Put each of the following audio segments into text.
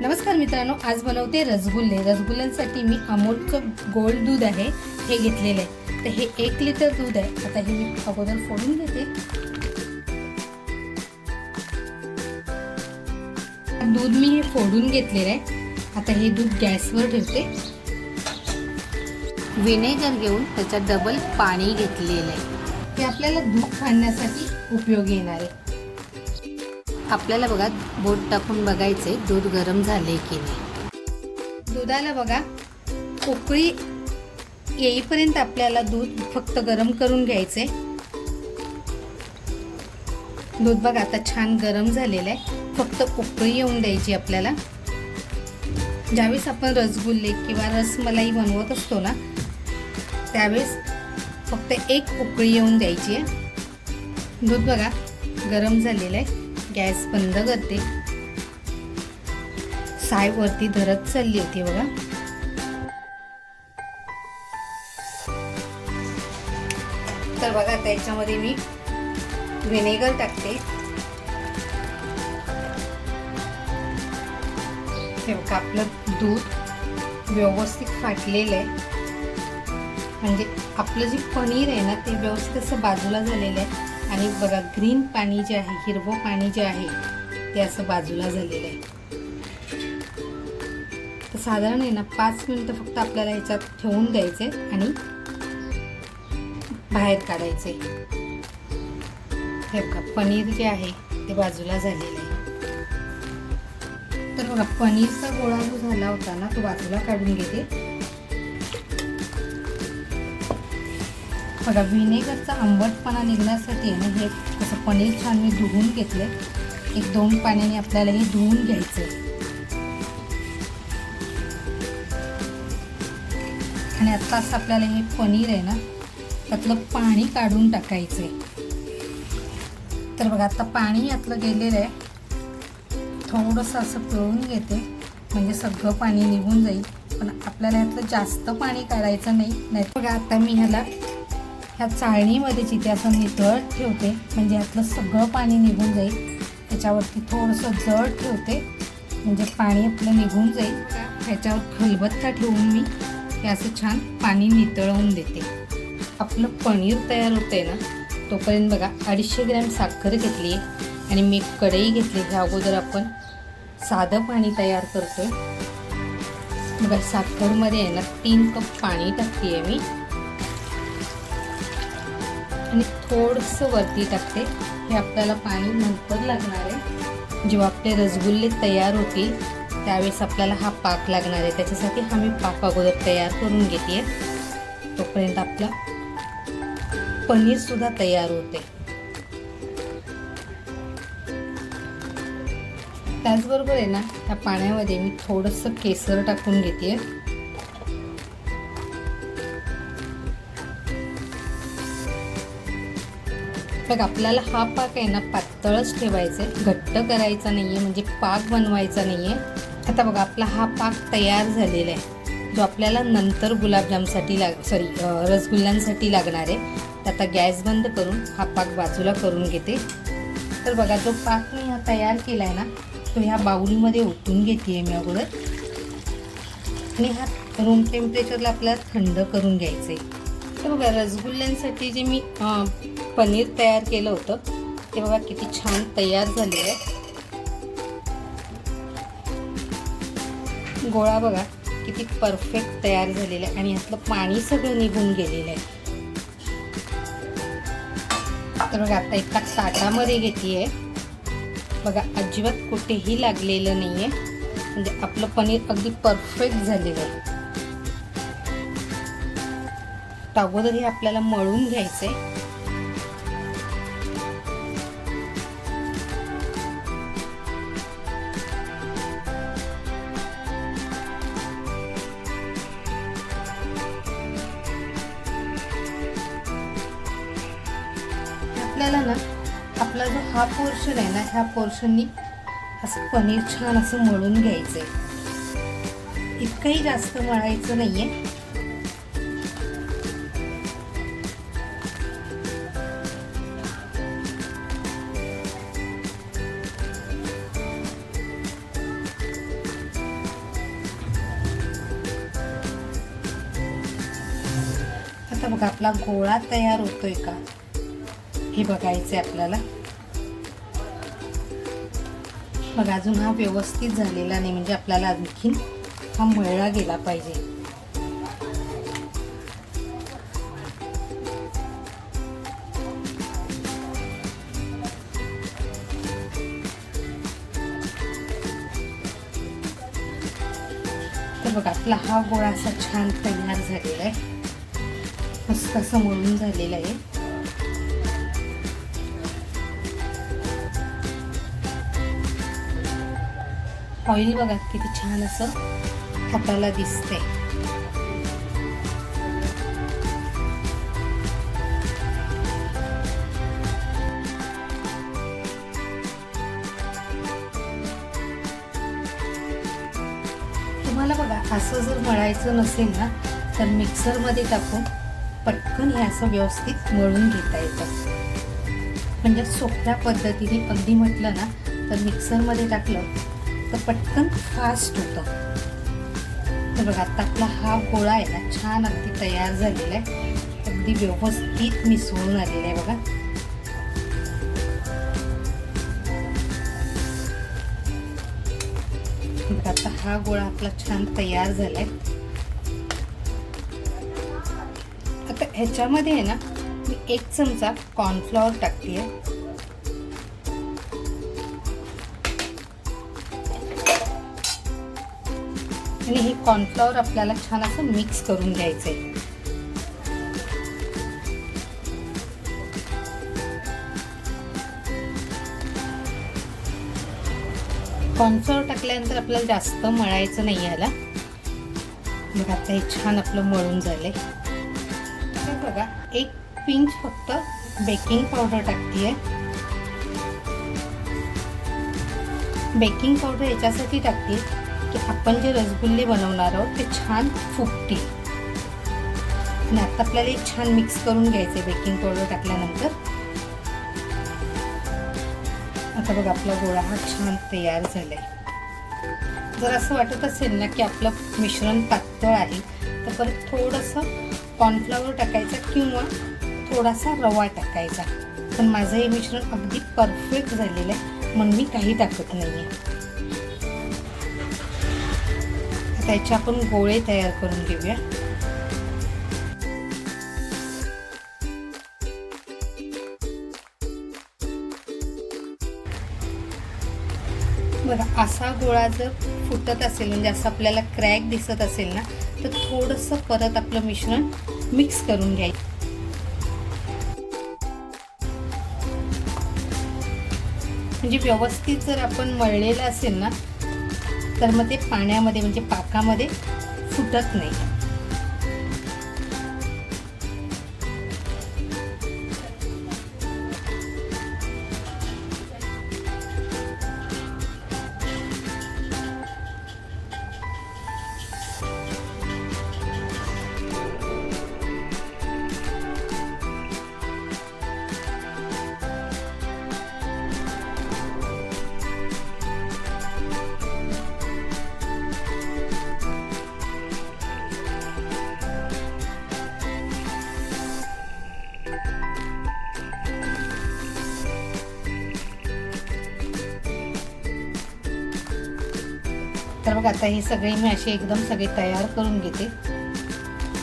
नमस्कार मित्रांनो आज बनवते रसगुल्ले. रसगुल्ल्यांसाठी मी अमोलचं गोल्ड दूध आहे हे घेतलेलं आहे. तर हे एक लिटर दूध आहे. आता हे मी अगोदर फोडून घेते. दूध मी हे फोडून घेतलेलं आहे. आता हे दूध गॅसवर ठेवते. व्हिनेगर घेऊन त्याच्यात डबल पाणी घेतलेलं आहे. ते आपल्याला दूध खाण्यासाठी उपयोगी येणार आहे. आपल्याला बघा बोट टाकून बघायचे दूध गरम झाले की नाही. दुधाला बघा उकळी येईपर्यंत आपल्याला दूध फक्त गरम करून घ्यायचे दूध बघा आता छान गरम झालेलं आहे. फक्त उकळी येऊन द्यायची आपल्याला. ज्यावेळेस आपण रसगुल्ले किंवा रसमलाई बनवत असतो ना त्यावेळेस फक्त एक उकळी येऊन द्यायची आहे. दूध बघा गरम झालेलं आहे. गॅस बंद करते. साय वरती धरत चालली होती बघा. तर बघा त्याच्यामध्ये मी व्हिनेगर टाकते. हे बघा आपलं दूध व्यवस्थित फाटलेलं आहे. म्हणजे आपलं जे पनीर आहे ना ते व्यवस्थित असं बाजूला झालेलं आहे. आणि बघा ग्रीन पाणी जे आहे हिरवं पाणी जे आहे ते असं बाजूला झालेलं आहे. तर साधारण आहे ना पाच मिनटं फक्त आपल्याला ह्याच्यात ठेवून द्यायचे आणि बाहेर काढायचे. हे बघा पनीर जे आहे ते बाजूला झालेलं आहे. तर बघा पनीरचा गोळा जो झाला होता ना तो बाजूला काढून घेते. थोडा व्हिनेगरचा आंबटपणा निघण्यासाठी आहे ना हे असं पनीर छान मी धुवून घेतले एक दोन पाण्याने आपल्याला हे धुवून घ्यायचं आणि आत्ताच आपल्याला हे पनीर आहे ना त्यातलं पाणी काढून टाकायचं आहे तर बघा आता पाणी यातलं गेलेलं आहे. थोडंसं असं पिळून घेते म्हणजे सगळं पाणी निघून जाईल. पण आपल्याला यातलं जास्त पाणी काढायचं नाही. नाही बघा आता मी ह्याला ह्या चाळणीमध्ये जिथे असं नितळ ठेवते म्हणजे यातलं सगळं पाणी निघून जाईल त्याच्यावरती थोडंसं जड ठेवते म्हणजे पाणी आपलं निघून जाईल. ह्याच्यावर खलबत्ता ठेवून मी हे असं छान पाणी नितळवून देते. आपलं पनीर तयार होतंय ना तोपर्यंत बघा अडीचशे ग्रॅम साखर घेतली आहे आणि मी कढई घेतली ह्या अगोदर आपण साधं पाणी तयार करतोय. बघा साखरमध्ये आहे ना तीन कप पाणी टाकते आहे मी. आणि थोडंसं वरती टाकते. हे आपल्याला पाणी नंतर लागणार आहे. जेव्हा आपले रसगुल्ले तयार होतील त्यावेळेस आपल्याला हा पाक लागणार आहे. त्याच्यासाठी हा मी पाक अगोदर तयार करून घेते. तोपर्यंत आपला पनीरसुद्धा तयार होते. त्याचबरोबर आहे ना त्या पाण्यामध्ये मी थोडंसं केसर टाकून घेते. बघ आपल्याला हा पाक आहे ना पातळच ठेवायचा आहे. घट्ट करायचा नाही आहे म्हणजे पाक बनवायचा नाही आहे आता बघा आपला हा पाक तयार झालेला आहे. जो आपल्याला नंतर गुलाबजामसाठी लाग सॉरी रसगुल्ल्यांसाठी लागणार आहे. तर आता गॅस बंद करून हा पाक बाजूला करून घेते. तर बघा जो पाक मी हा तयार केला आहे ना तो ह्या बाऊलमध्ये ओतून घेते आहे मी अगोदर. आणि हा रूम टेम्परेचरला आपल्याला थंड करून घ्यायचं आहे तर बघा रसगुल्ल्यांसाठी जे मी पनीर तयार केलं होतं ते बघा किती छान तयार झालेलं आहे. गोळा बघा किती परफेक्ट तयार झालेला आहे आणि यातलं पाणी सगळं निघून गेलेलं आहे. तर बघा आता एका ताटामध्ये घेतली आहे बघा अजिबात कुठेही लागलेलं नाही आहे म्हणजे आपलं पनीर अगदी परफेक्ट झालेलं आहे. अगोदर हे आपल्याला मळून घ्यायचं आहे आपल्याला ना आपला जो हा पोर्शन आहे ना ह्या पोर्शननी असं पनीर छान असं मळून घ्यायचं आहे इतकंही जास्त मळायचं नाही आहे तर बघा आपला गोळा तयार होतोय का? हे बघायचंय आपल्याला. बघा अजून हा व्यवस्थित झालेला नाही म्हणजे आपल्याला आणखीन हा मळला गेला पाहिजे. तर बघा आपला हा गोळा असा छान तयार झालेला आहे. मस्त असं मळून झालेलं आहे. ऑइल बघा किती छान असं हाताला दिसते तुम्हाला बघा असं जर मळायचं नसेल ना तर मिक्सरमध्ये टाकून पटकन हे असं व्यवस्थित मळून घेता येतं. म्हणजे सोप्या पद्धतीने अगदी म्हटलं ना तर मिक्सरमध्ये टाकलं तर पटकन फास्ट होतं. तर बघा आता आपला हा गोळा आहे ना छान अगदी तयार झालेला आहे. अगदी व्यवस्थित मिसळून आलेला आहे बघा. आता हा गोळा आपला छान तयार झाला आहे आता ह्याच्यामध्ये आहे ना मी एक चमचा कॉर्नफ्लॉवर टाकते आणि हे कॉर्नफ्लॉवर आपल्याला छान असं मिक्स करून घ्यायचं आहे कॉर्नफ्लॉवर टाकल्यानंतर आपल्याला जास्त मळायचं नाही याला बघा आता हे छान आपलं मळून झालं आहे पिंच फक्त बेकिंग पावडर टाकते बेकिंग पावडर याच्यासाठी टाकते की आपण जे रसगुल्ले बनवणार आहोत ते छान फुगतील. आणि आता आपल्याला एक छान मिक्स करून घ्यायचे बेकिंग पावडर टाकल्यानंतर. आता बघ आपला गोळा हा छान तयार झालाय. जर असं वाटत असेल ना की आपलं मिश्रण पातळ आहे तर परत थोडंसं कॉर्नफ्लॉवर टाकायचं किंवा थोडासा रवा टाकायचा. पण माझं हे मिश्रण अगदी परफेक्ट झालेलं आहे. म्हणून मी काही टाकत नाही आहे त्याचे आपण गोळे तयार करून घेऊया. बरं असा गोळा जर फुटत असेल म्हणजे असं आपल्याला क्रॅक दिसत असेल ना तर थोडंसं परत आपलं मिश्रण मिक्स करून घ्यायचं. म्हणजे व्यवस्थित जर आपण मळलेलं असेल ना तर मग ते पाण्यामध्ये म्हणजे पाकामध्ये फुटत नाही. तर आता हे सगळे मी असे एकदम सगळे तयार करून घेते.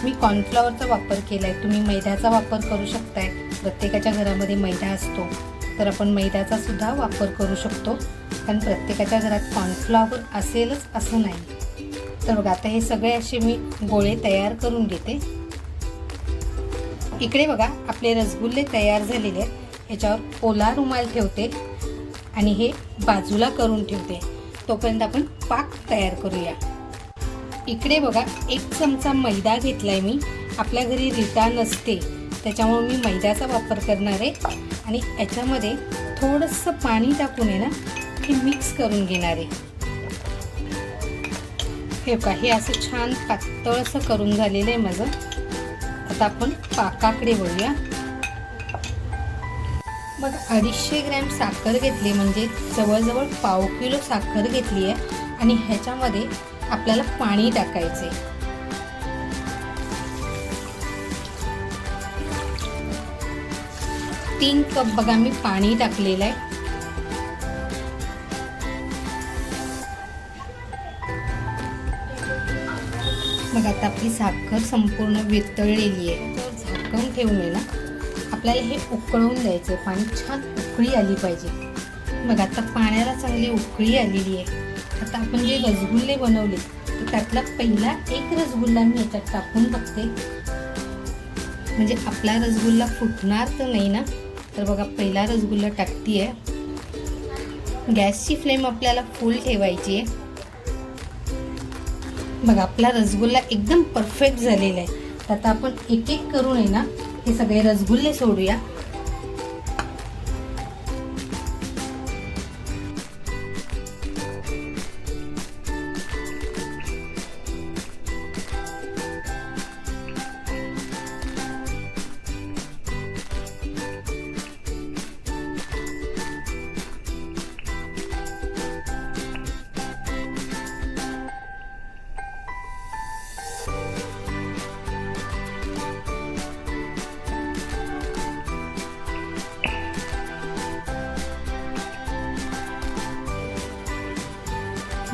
मी कॉर्नफ्लॉवरचा वापर केला आहे तुम्ही मैद्याचा वापर करू शकताय. प्रत्येकाच्या घरामध्ये मैदा असतो. तर आपण मैद्याचा सुद्धा वापर करू शकतो. कारण प्रत्येकाच्या घरात कॉर्नफ्लॉवर असेलच असं नाही. तर बघा आता हे सगळे असे मी गोळे तयार करून घेते. इकडे बघा आपले रसगुल्ले तयार झालेले आहेत. याच्यावर ओला रुमाल ठेवते. आणि हे बाजूला करून ठेवते. तोपर्यंत आपण पाक तयार करूया. इकडे बघा एक चमचा मैदा घेतलाय मी. आपल्या घरी रिटा नसते त्याच्यामुळे मी मैद्याचा वापर करणार आहे. आणि याच्यामध्ये थोडंसं पाणी टाकून आहे ना हे मिक्स करून घेणार आहे. हे का हे असं छान पातळ असं करून झालेलं आहे माझं. आता आपण पाकाकडे वळूया. मग अडीचशे ग्रॅम साखर घेतली म्हणजे जवळजवळ पाव किलो साखर घेतली आहे आणि ह्याच्यामध्ये आपल्याला पाणी टाकायचे. तीन कप बघा मी पाणी टाकलेलं आहे. मग आता आपली साखर संपूर्ण वितळलेली आहे. तर झाकण ठेवून आहे ना? आपल्याला हे उकळवून द्यायचं आहे पाणी छान उकळी आली पाहिजे. बघा आता पाण्याला चांगली उकळी आलेली आहे. आता आपण जे रसगुल्ले बनवले तर त्यातला पहिला एक रसगुल्ला मी याच्यात टाकून बघते. म्हणजे आपला रसगुल्ला फुटणार तर नाही ना? तर बघा पहिला रसगुल्ला टाकती आहे गॅसची फ्लेम आपल्याला फुल ठेवायची आहे बघा आपला रसगुल्ला एकदम परफेक्ट झालेला आहे. तर आता आपण एक एक करून आहे ना हे सगळे रसगुल्ले सोडूया.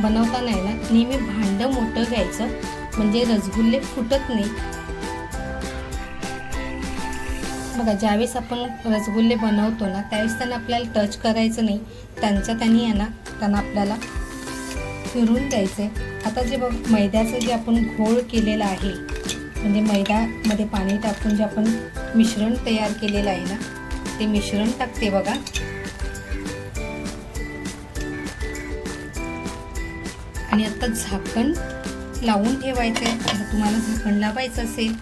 बनवताना आहे ना नेहमी भांडं मोठं घ्यायचं म्हणजे रसगुल्ले फुटत नाही. बघा ज्यावेळेस आपण रसगुल्ले बनवतो ना त्यावेळेस त्यांना आपल्याला टच करायचं नाही. त्यांच्या त्यांनी आहे ना त्यांना आपल्याला फिरून द्यायचं आहे आता जे बघ मैद्याचं जे आपण घोळ केलेला आहे म्हणजे मैद्यामध्ये पाणी टाकून जे आपण मिश्रण तयार केलेलं आहे ना ते मिश्रण टाकते बघा. आणि आत्ता झाकण लावून ठेवायचं आहे. जर तुम्हाला झाकण लावायचं असेल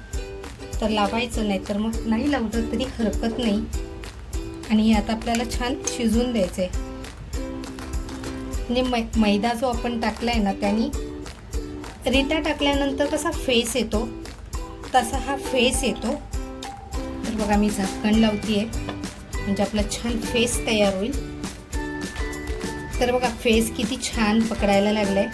तर लावायचं नाही तर मग नाही लावलं तरी हरकत नाही. आणि आता आपल्याला छान शिजवून द्यायचं आहे. म्हणजे मै मैदा जो आपण टाकला आहे ना त्याने रिटा टाकल्यानंतर कसा फेस येतो. तसा हा फेस येतो. तर बघा मी झाकण लावते आहे म्हणजे आपला छान फेस तयार होईल. तर बघा फेस किती छान पकडायला लागलाय.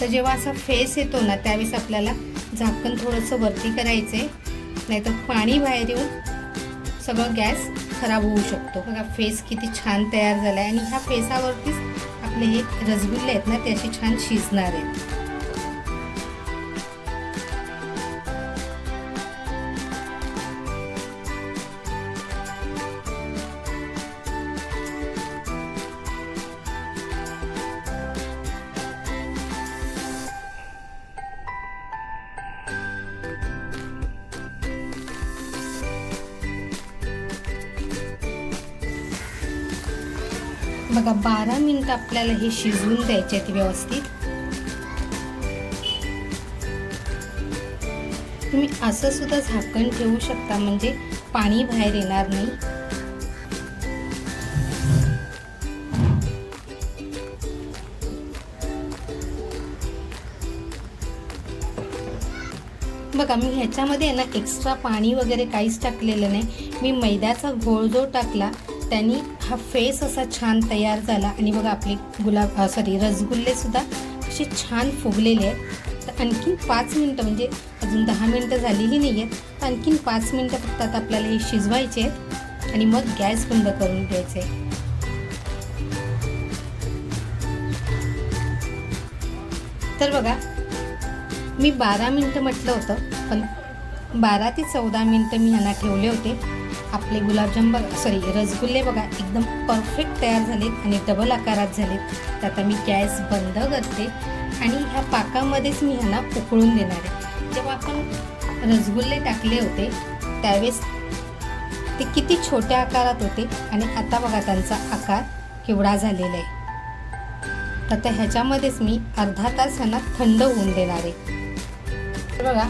तर जेव्हा असा फेस येतो ना त्यावेळेस आपल्याला झाकण थोडंसं वरती करायचं आहे नाहीतर पाणी बाहेर येऊन सगळं गॅस खराब होऊ शकतो. बघा फेस किती छान तयार झाला आहे आणि ह्या फेसावरतीच आपले हे रसगुल्ले आहेत ना ते असे छान शिजणार आहेत. बघा बारा मिनिटं आपल्याला हे शिजवून द्यायचे आहेत व्यवस्थित. तुम्ही असं सुद्धा झाकण ठेवू शकता म्हणजे पाणी बाहेर येणार नाही. बघा मी ह्याच्यामध्ये आहे ना एक्स्ट्रा पाणी वगैरे काहीच टाकलेलं नाही. मी मैद्याचा घोळ जो टाकला. त्यांनी हा फेस असा छान तयार झाला. आणि बघा आपले गुलाब सॉरी रसगुल्लेसुद्धा असे छान फुगलेले आहेत. तर आणखीन पाच मिनटं म्हणजे अजून दहा मिनटं झालेली नाही आहेत तर आणखीन पाच मिनटं फक्त आता आपल्याला हे शिजवायचे आहेत. आणि मग गॅस बंद करून घ्यायचे. तर बघा मी बारा मिनटं म्हटलं होतं पण बारा ते चौदा मिनटं मी ह्यांना ठेवले होते. आपले गुलाबजाम बघा सॉरी रसगुल्ले बघा एकदम परफेक्ट तयार झालेत आणि डबल आकारात झालेत. तर आता मी गॅस बंद करते आणि ह्या पाकामध्येच मी ह्याला उकळून देणार आहे. जेव्हा आपण रसगुल्ले टाकले होते त्यावेळेस ते किती छोट्या आकारात होते आणि आता बघा त्यांचा आकार केवढा झालेला आहे. तर आता ह्याच्यामध्येच मी अर्धा तास ह्यांना थंड होऊन देणार आहे. बघा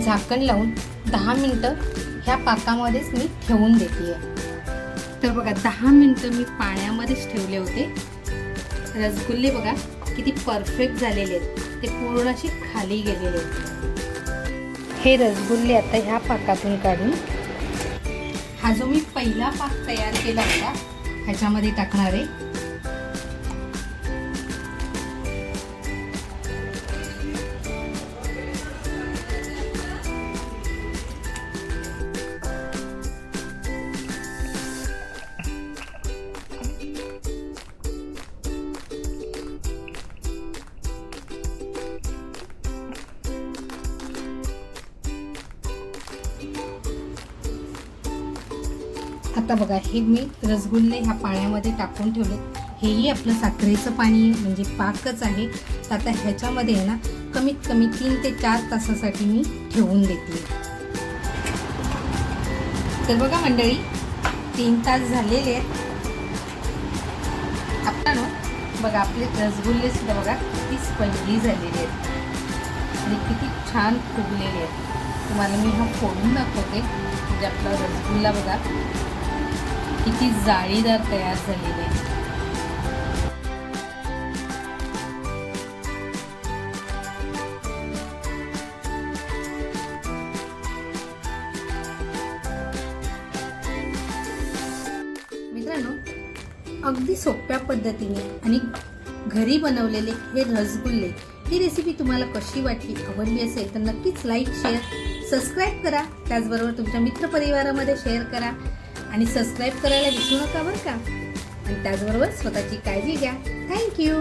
झाकण लावून दहा मिनटं ह्या पाकामध्येच मी ठेवून देते तर बघा दहा मिनटं मी पाण्यामध्येच ठेवले होते. रसगुल्ले बघा किती परफेक्ट झालेले आहेत. ते पूर्ण असे खाली गेलेले आहेत. हे रसगुल्ले आता ह्या पाकातून काढून हा जो मी पहिला पाक तयार केला होता ह्याच्यामध्ये टाकणार आहे. आता बघा हे मी रसगुल्ले ह्या पाण्यामध्ये टाकून ठेवले. हेही आपलं साखरेचं पाणी आहे, म्हणजे पाकच आहे. तर आता ह्याच्यामध्ये आहे ना कमीत कमी तीन ते चार तासासाठी मी ठेवून देते. तर बघा मंडळी तीन तास झालेले आहेत. आता ना बघा आपले रसगुल्ले सुद्धा बघा किती स्पंजी झालेले आहेत. आणि किती छान फुगलेले आहेत. तुम्हाला मी हा फोडून दाखवते. म्हणजे आपला रसगुल्ला बघा किती जाळीदार तयार झालेले. आहे मित्रांनो अगदी सोप्या पद्धतीने आणि घरी बनवलेले हे रसगुल्ले ही रेसिपी तुम्हाला कशी वाटली आवडली असेल तर नक्कीच लाईक शेअर सबस्क्राईब करा. त्याचबरोबर तुमच्या मित्रपरिवारामध्ये शेअर करा. आणि सबस्क्राईब करायला विसरू नका बरं का? आणि त्याचबरोबर स्वतःची काळजी घ्या. थँक्यू